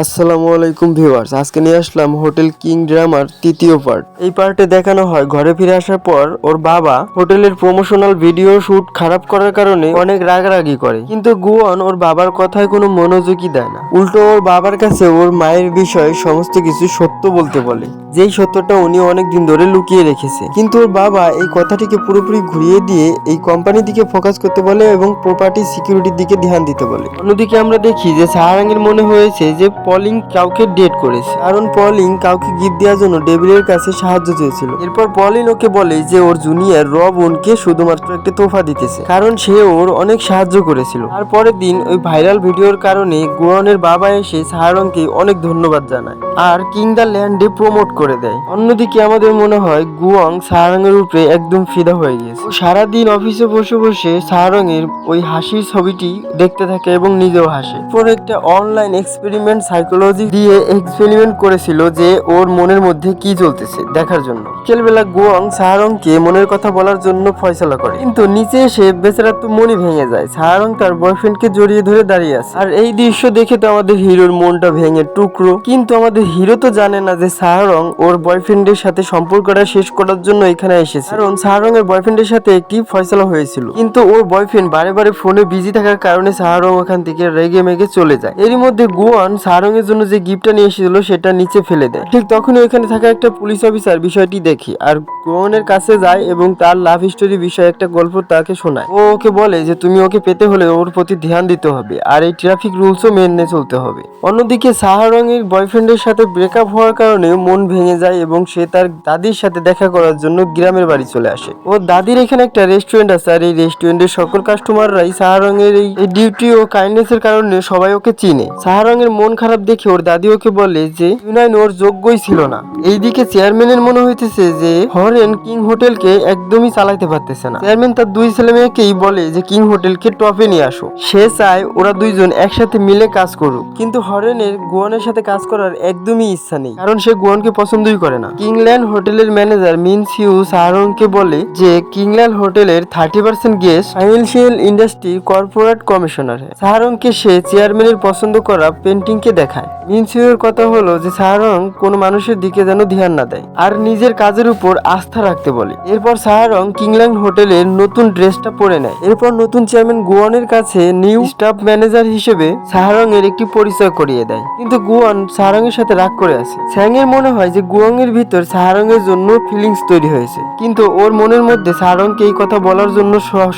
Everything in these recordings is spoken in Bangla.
আসসালামু আলাইকুম ভিউয়ার্স, আজকে নিয়ে আসলাম হোটেল কিং ড্রামার তৃতীয় পার্ট এই পার্টে দেখানো হয় ঘরে ফিরে আসার পর ওর বাবা হোটেলের প্রমোশনাল ভিডিও শুট খারাপ করার কারণে অনেক রাগারাগি করে। কিন্তু গুয়ন ওর বাবার কথায় কোনো মনোযোগই দেয় না। উল্টো ওর বাবার কাছে ওর মায়ের বিষয়ে সমস্ত কিছু সত্য বলতে বলে। যেই সত্যটা উনি অনেক দিন ধরে লুকিয়ে রেখেছে। কিন্তু ওর বাবা এই কথাটিকে পুরোপুরি ঘুরিয়ে দিয়ে এই কোম্পানির দিকে ফোকাস করতে বলে এবং প্রপার্টি সিকিউরিটির দিকে ধ্যান দিতে বলে। অন্যদিকে আমরা দেখি যে সাহারাঙ্গের মনে হয়েছে যে পলিং কাউকে ডেট করেছে। কারণ পলিং কাউকে গিফট দেওয়ার জন্য ডেভিলের কাছে সাহায্য চেয়েছিল। এরপর পলিন ওকে বলে যে ওর জুনিয়র রব ওনকে শুধুমাত্র একটা তোফা দিতেছে। কারণ সে ওর অনেক সাহায্য করেছিল। তারপরের দিন ওই ভাইরাল ভিডিওর কারণে গুয়ানের বাবা এসে সাহারংকে অনেক ধন্যবাদ জানায় আর কিং দ্য ল্যান্ডে প্রমোট করে দেয়। অন্যদিকে আমাদের মনে হয় গুয়ং সাহারংয়ের উপরে একদম ফিদা হয়ে গেছে। সারাদিন অফিসে বসে বসে সাহারংয়ের ওই হাসির ছবিটি দেখতে থাকে এবং নিজেও হাসে। পরে একটা অনলাইন এক্সপেরিমেন্ট সাইকোলজি দিয়ে এক্সপেরিমেন্ট করেছিল যে ওর মনের মধ্যে কি চলতেছে দেখার জন্য। বিকেলবেলা গুয়ং সাহারংকে মনের কথা বলার জন্য ফয়সলা করে। কিন্তু নিচে এসে বেচারা তো মনই ভেঙে যায়। সাহারং তার বয়ফ্রেন্ডকে জড়িয়ে ধরে দাঁড়িয়ে আছে। আর এই দৃশ্য দেখে তো আমাদের হিরোর মনটা ভেঙে টুকরো। কিন্তু আমাদের হিরো তো জানে না যে সাহারং ওর বয়ফ্রেন্ডের সাথে সম্পর্কটা শেষ করার জন্য এখানে এসেছে। কারণ সাহারং এর বয়ফ্রেন্ডের সাথে একটি ফয়সলা হয়েছিল। কিন্তু ওর বয়ফ্রেন্ড বারে বারে ফোনে বিজি থাকার কারণে সাহারং ওখান থেকে রেগে মেগে চলে যায়। এরই মধ্যে গুয়ান সাহারং এর জন্য যে গিফটটা নিয়ে এসেছিল সেটা নিচে ফেলে দেয়। ঠিক তখনই ওখানে থাকা একটা পুলিশ অফিসার বিষয়টি দেখি আর গুয়ানের কাছে যায় এবং তার লাভ স্টোরি বিষয়ে একটা গল্প তাকে শোনায়। ও ওকে বলে যে, তুমি ওকে পেতে হলে ওর প্রতি ধ্যান দিতে হবে আর এই ট্রাফিক রুলসও মেনে চলতে হবে। অন্যদিকে সাহারং এর বয়ফ্রেন্ডের সাথে ব্রেকআপ হওয়ার কারণে মন ভেঙে যায় এবং সে তার দাদির সাথে দেখা করার জন্য গ্রামের বাড়ি চলে আসে। ও দাদির এখানে একটা রেস্টুরেন্ট আছে আর এই রেস্টুরেন্টের সকল কাস্টমাররাই সাহারং এর এই ডিউটি ও কাইন্ডনেস এর কারণে সবাই ওকে চিনে। সাহারং এর মন খারাপ দেখে ওর দাদি ওকে বলে যে, ইউনাইন ওর যোগ্যই ছিল না। এইদিকে চেয়ারম্যানের মনে হইতেছে যে, হরেন কিং হোটেলকে একদমই চালাইতে পারতেছে না। চেয়ারম্যান তার দুই ছেলে মেয়েকেই বলে যে, কিং হোটেলকে টপে নিয়ে আসো। সে চায় ওরা দুইজন একসাথে মিলে কাজ করুক। কিন্তু হরেনের গোয়ানের সাথে কাজ করার একদমই ইচ্ছা নেই, কারণ সে গোয়ানকে পছন্দই করে না। কিংল্যান্ড হোটেলের ম্যানেজার মিন সিউ সাহারংকে বলে যে, কিংল্যান্ড হোটেলের thirty percent guest financial industry corporate commissioner সাহারংকে সে চেয়ারম্যানের পছন্দ করা পেন্টিংকে দেখায়। মিন সিউর কথা হলো যে সাহারং কোনো মানুষের দিকে যেন ধ্যান না দেয়, আর নিজের কাজের উপর আস্থা রাখতে বলে। এরপর সাহারং কিংল্যান্ড হোটেলের নতুন ড্রেসটা পরে নেয়। এরপর নতুন চেয়ারম্যান গুয়ানের কাছে নিউ স্টাফ ম্যানেজার হিসেবে সাহারং এর একটি পরিচয় করিয়ে দেয়। কিন্তু গুয়ান সাহারং এর সাথে রাগ করে আছে। স্যাং এর মনে হয় যে গুয়াং এর ভিতর সাহারং এর জন্য ফিলিংস তৈরি হয়েছে। কিন্তু ওর মনের মধ্যে সাহারংকে এই কথা বলার জন্য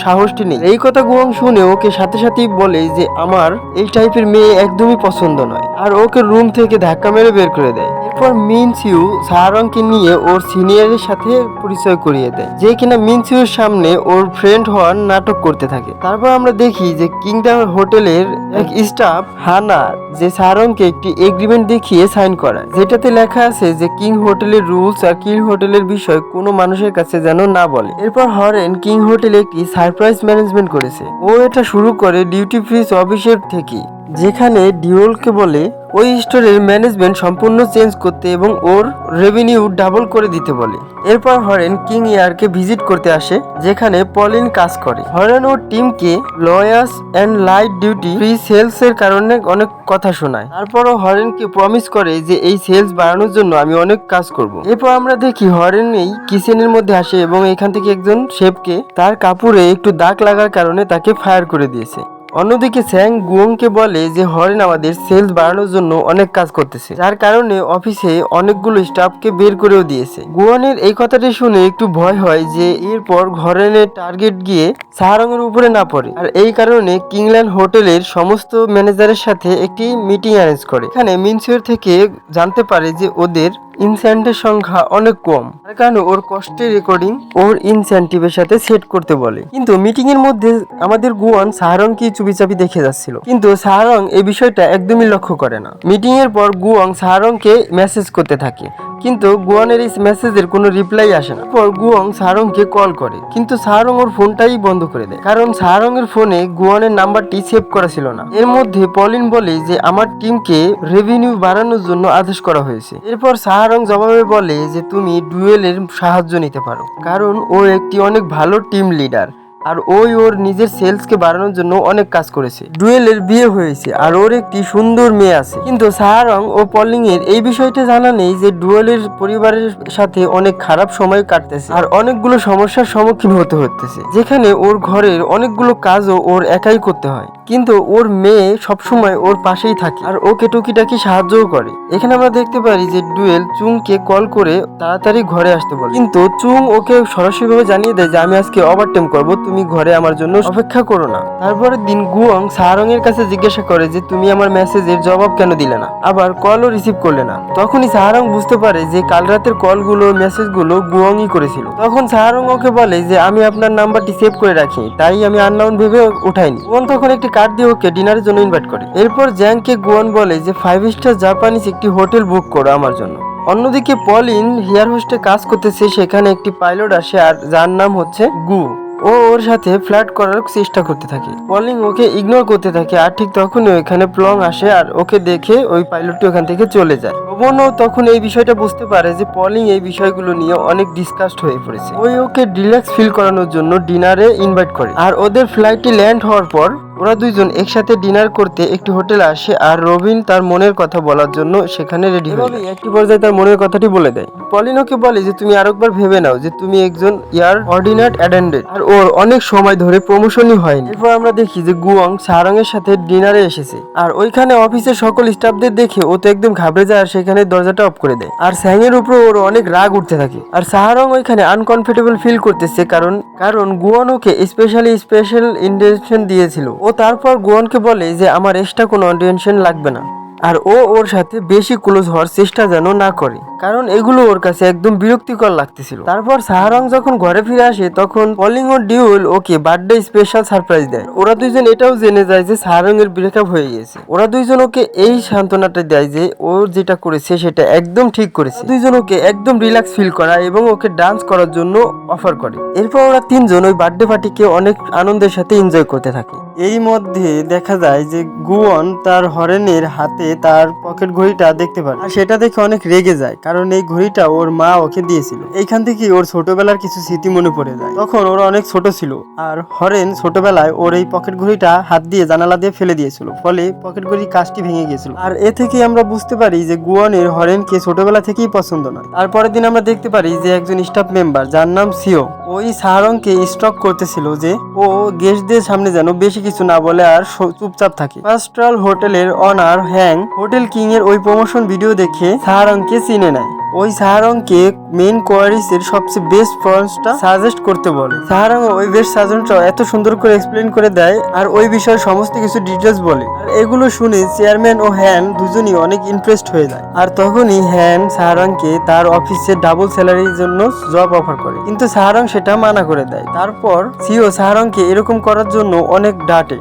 সাহসটি নেই। এই কথা গুয়াং শুনে ওকে সাথে সাথেই বলে যে, আমার এই টাইপের মেয়ে একদমই পছন্দ নয়। আর ওকে রুম থেকে ধাক্কা মেরে বের করে দেয়। এরপর মিনসিউ সাহারংকে নিয়ে ওর সিনিয়রের সাথে পরিচয় করিয়ে দেয়, যে কিনা মিনসিউর সামনে ওর ফ্রেন্ড হওয়ার নাটক করতে থাকে। তারপর আমরা দেখি যে কিংডম হোটেলের এক স্টাফ হানা, যে সাহারংকে একটি এগ্রিমেন্ট দেখিয়ে সাইন করায়, যেটাতে লেখা আছে যে কিং হোটেলের রুলস আর কিং হোটেলের বিষয় কোনো মানুষের কাছে যেন না বলে। এরপর হরেন কিং হোটেলে একটি সারপ্রাইজ ম্যানেজমেন্ট করেছে। ও এটা শুরু করে ডিউটি ফ্রি অফিসের থেকে যেখানে ডিওলকে বলে ওই স্টোরের ম্যানেজমেন্ট সম্পূর্ণ চেঞ্জ করতে এবং ওর রেভিনিউ ডাবল করে দিতে বলে। এরপর হরেন কিং ইয়ারকে ভিজিট করতে আসে, যেখানে পলিন কাজ করে। হরেন ওর টিমকে lawyers and light duty free sales এর কারণে অনেক কথা শোনায়। তারপরও হরেনকে প্রমিস করে যে এই সেলস বাড়ানোর জন্য আমি অনেক কাজ করব। এরপর আমরা দেখি হরেন এই কিচেনের মধ্যে আসে এবং এখান থেকে একজন শেফকে তার কাপড়ে একটু দাগ লাগার কারণে তাকে ফায়ার করে দিয়েছে। অন্যদিকে স্যাং গুয়ংকে বলে যে হরেন আমাদের সেলস বাড়ানোর জন্য অনেক কাজ করতেছে, যার কারণে অফিসে অনেকগুলো স্টাফকে বের করেও দিয়েছে। গুয়ানের এই কথাটি শুনে একটু ভয় হয় যে এরপর হরেনের টার্গেট গিয়ে সাহারংয়ের উপরে না পড়ে। আর এই কারণে কিংল্যান্ড হোটেলের সমস্ত ম্যানেজারের সাথে একটি মিটিং অ্যারেঞ্জ করে। এখানে মিনসিওর থেকে জানতে পারে যে ওদের ইনসেন্টের সংখ্যা অনেক কম। তার কারণে ওর কষ্টের রেকর্ডিং ওর ইনসেন্টিভের সাথে সেট করতে বলে। কিন্তু মিটিং এর মধ্যে আমাদের গুয়ান সাহারং কি চুপিচাপি দেখে যাচ্ছিল। কিন্তু সাহারং এই বিষয়টা একদমই লক্ষ্য করে না। মিটিং এর পর গুয়াং সাহারংকে মেসেজ করতে থাকে। কিন্তু গুয়ানের এই মেসেজের কোনো রিপ্লাই আসে না। পর গুয়ং সারংকে কল করে। কিন্তু সারং ওর ফোনটাই বন্ধ করে দেয়। কারণ সারং এর ফোনে গুয়ানের নাম্বারটি সেভ করা ছিল না। এর মধ্যে পলিন বলে যে, আমার টিমকে রেভিনিউ বাড়ানোর জন্য আদেশ করা হয়েছে। এরপর সাহারং জবাবে বলে যে, তুমি ডুয়েলের সাহায্য নিতে পারো। কারণ ও একটি অনেক ভালো টিম লিডার আর ওই ওর নিজের সেলসকে বাড়ানোর জন্য অনেক কাজ করেছে। ডুয়েলের বিয়ে হয়েছে আর ওর একটি সুন্দর মেয়ে আছে। কিন্তু সাহারং ও পলিং এর এই বিষয়টা জানা নেই যে ডুয়েলের পরিবারের সাথে অনেক খারাপ সময় কাটতেছে আর অনেকগুলো সমস্যার সম্মুখীন হতে হতেছে। যেখানে ওর ঘরের অনেকগুলো কাজও ওর একাই করতে হয়। কিন্তু ওর মেয়ে সবসময় ওর পাশেই থাকে আর ওকে টুকিটাকি সাহায্যও করে। এখানে আমরা দেখতে পারি যে ডুয়েল চুংকে কল করে তাড়াতাড়ি ঘরে আসতে বলে। কিন্তু চুং ওকে সরাসরি ভাবে জানিয়ে দেয় যে আমি আজকে ওভারটাইম করব তুমি ঘরে আমার জন্য অপেক্ষা করো না। তারপরের দিন গুয়ং সারং এর কাছে জিজ্ঞাসা করে যে, তুমি আমার মেসেজের জবাব কেন দিলে না? আবার কলও রিসিভ করলে না। তখনই সাহারং বুঝতে পারে যে, কাল রাতের কলগুলো মেসেজগুলো গুয়ংই করেছিল। তখন সাহারং ওকে বলে যে, আমি আপনার নাম্বারটি সেভ করে রাখি, তাই আমি আননাউন ভেবে উঠাইনি। গুয়ন তখন একটি কার্ড দিয়ে ওকে ডিনারের জন্য ইনভাইট করে। এরপর জ্যাংকে গুয়ন বলে যে ফাইভ স্টার জাপানিজ একটি হোটেল বুক করো আমার জন্য। অন্যদিকে পলিন হেয়ার হোস্টে কাজ করতেছে, সেখানে একটি পাইলট আসে, আর যার নাম হচ্ছে গু। ও ওর সাথে ফ্ল্যাট করার চেষ্টা করতে থাকে। পলিং ওকে ইগনোর করতে থাকে আর ঠিক তখন ওইখানে প্লং আসে আর ওকে দেখে ওই পাইলটটি ওখান থেকে চলে যায়। রোবনও তখন এই বিষয়টা বুঝতে পারে যে পলিং এই বিষয়গুলো নিয়ে অনেক ডিসকাস্ট হয়ে পড়েছে। ওই ওকে রিল্যাক্স ফিল করানোর জন্য ডিনারে ইনভাইট করে। আর ওদের ফ্লাইটটি ল্যান্ড হওয়ার পর ওরা দুইজন একসাথে ডিনার করতে একটি হোটেলে আসে আর রবিন তার মনের কথা বলার জন্য সেখানে রেডি হয়ে একটি পর্যায়ে তার মনের কথাটি বলে দেয়। পলিনোকে বলে যে তুমি আরেকবার ভেবে নাও যে তুমি একজন ইয়ার অর্ডিনেট অ্যাটেন্ডেন্ট আর ওর অনেক সময় ধরে প্রমোশনই হয়নি। এরপর আমরা দেখি যে গুয়ং সারং এর সাথে ডিনারে এসেছে আর ওইখানে অফিসের সকল স্টাফদের দেখে ও তো একদম ঘাবড়ে যায় আর সেখানে দরজাটা অফ করে দেয়। আর স্যাং এর উপর ওর অনেক রাগ উঠতে থাকে। আর সাহারং ওইখানে আনকমফোর্টেবল ফিল করতেছে কারণ কারণ গুয়ন ওকে স্পেশালি স্পেশাল ইন্টেনশন দিয়েছিল। ও তারপর গুয়নকে বলে যে আমার এক্সট্রা কোনো ইন্টেনশন লাগবে না। আর ও ওর সাথে বেশি ক্লোজ হওয়ার চেষ্টা যেন না করে। কারণ এগুলো ওর কাছে একদম বিরক্তিকর লাগতেছিল। তারপর সাহারং যখন ঘরে ফিরে আসে, তখন পলিং ও ডিউল ওকে বার্থডে স্পেশাল সারপ্রাইজ দেয়। ওরা দুইজন এটাও জেনে যায় যে সাহারং এর ব্রেকআপ হয়ে গেছে ওরা দুইজন ওকে এই সান্ত্বনাটা দেয় যে ও যেটা করেছে সেটা একদম ঠিক করেছে। দুইজন ওকে একদম রিল্যাক্স ফিল করা এবং ওকে ডান্স করার জন্য অফার করে। এরপর ওরা তিনজন ওই বার্থডে পার্টিকে অনেক আনন্দের সাথে এনজয় করতে থাকে। এই মধ্যে দেখা যায় যে গুয়ন তার হরেনের হাতে তার পকেট ঘড়িটা দেখতে পারে। আর সেটা দেখে অনেক রেগে যায়, কারণ এই ঘড়িটা ওর মা ওকে দিয়েছিল। এইখান থেকে ওর ছোটবেলার কিছু স্মৃতি মনে পড়ে যায়। তখন ওরা অনেক ছোট ছিল, আর হরেন ছোটবেলায় ওর এই পকেট ঘড়িটা হাত দিয়ে জানালা দিয়ে ফেলে দিয়েছিল, ফলে পকেট ঘড়ির কাজটি ভেঙে গিয়েছিল। আর এ থেকে আমরা বুঝতে পারি যে গুয়নের হরেনকে ছোটবেলা থেকেই পছন্দ নয়। তারপরের দিন আমরা দেখতে পারি যে একজন স্টাফ মেম্বার যার নাম সিও, ওই সাহারংকে স্টক করতেছিল যে ও গেস্টদের সামনে যেন বেশি কিছু না বলে আর চুপচাপ থাকে। ফাস্ট্রাল হোটেলের অনার হ্যাং হোটেল কিং এর ওই প্রমোশন ভিডিও দেখে সাহারংকে চিনে নেয়। ওই সাহারংকে মেন কোয়ারিস এর সবচেয়ে বেস্ট ফ্রন্টসটা সাজেস্ট করতে বলে। সাহারং ওই বেস্ট সাজেস্টটা এত সুন্দর করে এক্সপ্লেন করে দেয় আর ওই বিষয়ে সমস্ত কিছু ডিটেলস বলে। এগুলো শুনে চেয়ারম্যান ও হ্যান দুজনই অনেক ইমপ্রেসড হয়ে যায়। আর তখনই হ্যান সাহারংকে তার অফিসে ডাবল স্যালারির জন্য জব অফার করে। কিন্তু সাহারং সেটা মানা করে দেয়। তারপর সিও সাহারংকে এরকম করার জন্য অনেক ডাটে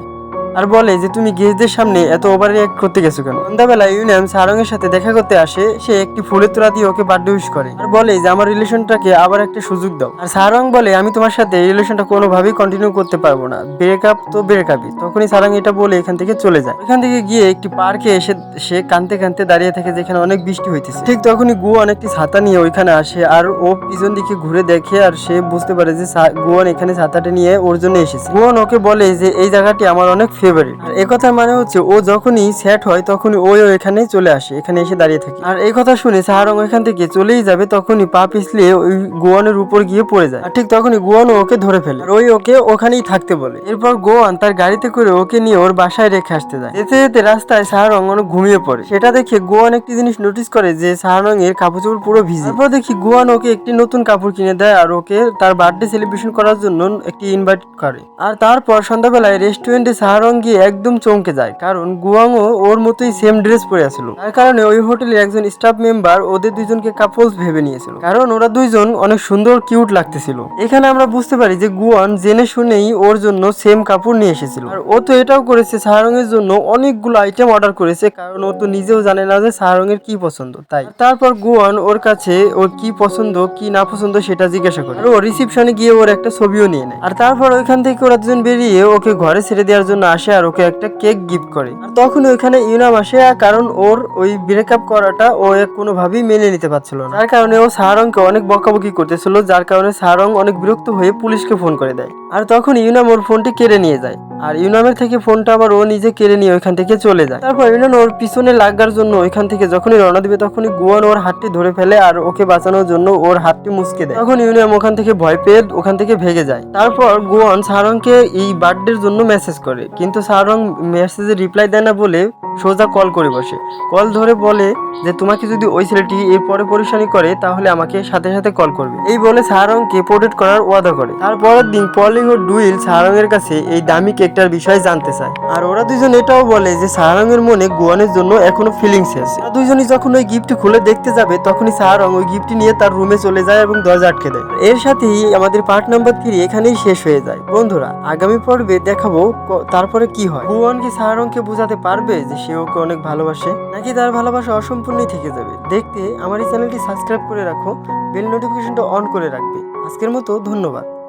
আর বলে যে, তুমি গেস্টদের সামনে এত ওভার রিয়াক্ট করতে গেছো কেন? সন্ধ্যাবেলা ইউনিয়ন সারং এর সাথে দেখা করতে আসে, সে একটি ফুলের তোলা দিয়ে ওকে বার্থডে উইশ করে। আর বলে যে, আমার রিলেশনটাকে আবার একটা সুযোগ দাও। আর সারং বলে, আমি তোমার সাথে রিলেশনটা কোনোভাবেই কন্টিনিউ করতে পারব না। ব্রেকআপ তো ব্রেকআপই তখনই সারং এটা বলে এখান থেকে চলে যায়। এখান থেকে গিয়ে একটি পার্কে এসে সে কানতে কানতে দাঁড়িয়ে থাকে, যেখানে অনেক বৃষ্টি হইতেছে। ঠিক তখনই গুয়ান একটি ছাতা নিয়ে ওইখানে আসে আর ও পিছন দিকে ঘুরে দেখে আর সে বুঝতে পারে যে গুয়ান এখানে ছাতাটা নিয়ে ওর জন্য এসেছে। গুয়ান ওকে বলে যে, এই জায়গাটি আমার অনেক ফেভারিট আর এ মানে হচ্ছে, ও যখনই স্যাট হয়, তখনই ওই এখানে চলে আসে, এখানে এসে দাঁড়িয়ে থাকে। আর এই কথা শুনে সাহারং এখান থেকে চলেই যাবে, তখনই পা পিছলিয়ে ওই গোয়ানের উপর গিয়ে পড়ে যায়। আর ঠিক তখনই গোয়ানও ওকে ধরে ফেলে। ওই ওকে ওখানেই থাকতে বলে। এরপর গোয়ান তার গাড়িতে করে ওকে নিয়ে ওর বাসায় রেখে আসতে যায়। যেতে যেতে রাস্তায় সাহারং অনেক ঘুমিয়ে পড়ে। সেটা দেখে গোয়ান একটি জিনিস নোটিস করে যে সাহারং এর কাপড় চোপড় পুরো ভিজে। তারপর দেখি গোয়ান ওকে একটি নতুন কাপড় কিনে দেয় আর ওকে তার বার্থডে সেলিব্রেশন করার জন্য একটি ইনভাইট করে। আর তারপর সন্ধ্যাবেলায় রেস্টুরেন্টে সাহারং গিয়ে একদম চমকে যায়, কারণ গুয়াংও ওর মতোই সেম ড্রেস পরে আসছিল তার কারণে ওই হোটেলের একজন স্টাফ মেম্বার ওদের দুইজনকে কাপলস ভেবে নিয়েছিল, কারণ ওরা দুইজন অনেক সুন্দর কিউট লাগতেছিল। এখানে আমরা বুঝতে পারি যে গুয়ান জেনে শুনেই ওর জন্য সেম কাপড় নিয়ে এসেছিল। আর ও তো এটাও করেছে সাহারং এর জন্য অনেকগুলো আইটেম অর্ডার করেছে, কারণ ও তো নিজেও জানে না যে সাহারং এর কি পছন্দ, তাই। তারপর গুয়ান ওর কাছে ওর কি পছন্দ, কি না পছন্দ সেটা জিজ্ঞাসা করে। ও রিসিপশনে গিয়ে ওর একটা ছবিও নিয়ে নেয়। আর তারপর ওইখান থেকে ওরা দুজন বেরিয়ে ওকে ঘরে ছেড়ে দেওয়ার জন্য আসে। আসে আর ওকে একটা কেক গিফট করে। আর তখন ওইখানে ইউনাম আসে কারণ ওর ওই ব্রেকআপ করাটা ও কোনোভাবেই মেনে নিতে পারছিল না। যার কারণে ও সাহারংকে অনেক বকাবকি করতেছিল, যার কারণে সাহারং অনেক বিরক্ত হয়ে পুলিশকে ফোন করে দেয়। আর তখন ইউনাম ওর ফোনটি কেড়ে নিয়ে যায়। আর ইউনামের থেকে ফোনটা আবার ও নিজে কেড়ে নিয়ে ওইখান থেকে চলে যায়। তারপর ইউনান ওর পিছনে লাগার জন্য ওইখান থেকে যখনই রওনা দিবে, তখনই গুয়ান ওর হাতটি ধরে ফেলে আর ওকে বাঁচানোর জন্য ওর হাতটি মুচকে দেয়। তখন ইউনাম ওখান থেকে ভয় পেয়ে ওখান থেকে ভেগে যায়। তারপর গুয়ান সারংকে এই বার্থডের জন্য মেসেজ করে। কিন্তু সারং মেসেজে রিপ্লাই দেয় না বলে সোজা কল করে বসে। কল ধরে বলে যে, তোমাকে যদি ওই ছেলেটি এরপরে পরিশানি করে, তাহলে আমাকে সাথে সাথে কল করবে। এই বলে সারংকে প্রোটেক্ট করার ওয়াদা করে। তারপরের দিন পলিং ও ডুইল সারংয়ের কাছে এই দামি কেকটার বিষয়ে জানতে চায়। আর ওরা দুজন এটাও বলে যে সারংয়ের মনে গুয়ানের জন্য এখনও ফিলিংস আছে। ওরা দুজনই যখন ওই গিফট খুলে দেখতে যাবে, তখনই সারং ওই গিফটটি নিয়ে তার রুমে চলে যায় এবং দরজা আটকে দেয়। এর সাথেই আমাদের পার্ট নাম্বার থ্রি এখানেই শেষ হয়ে যায়। বন্ধুরা, আগামী পর্বে দেখাবো ক- তারপরে কি হয়? ভুবন কি সাহারংকে বোঝাতে পারবে যে সে ওকে অনেক ভালোবাসে? নাকি তার ভালোবাসা অসম্পূর্ণই থেকে যাবে? দেখতে আমার এই চ্যানেলটি সাবস্ক্রাইব করে রাখো বেল নোটিফিকেশনটা অন করে রাখবে। আজকের মতো ধন্যবাদ।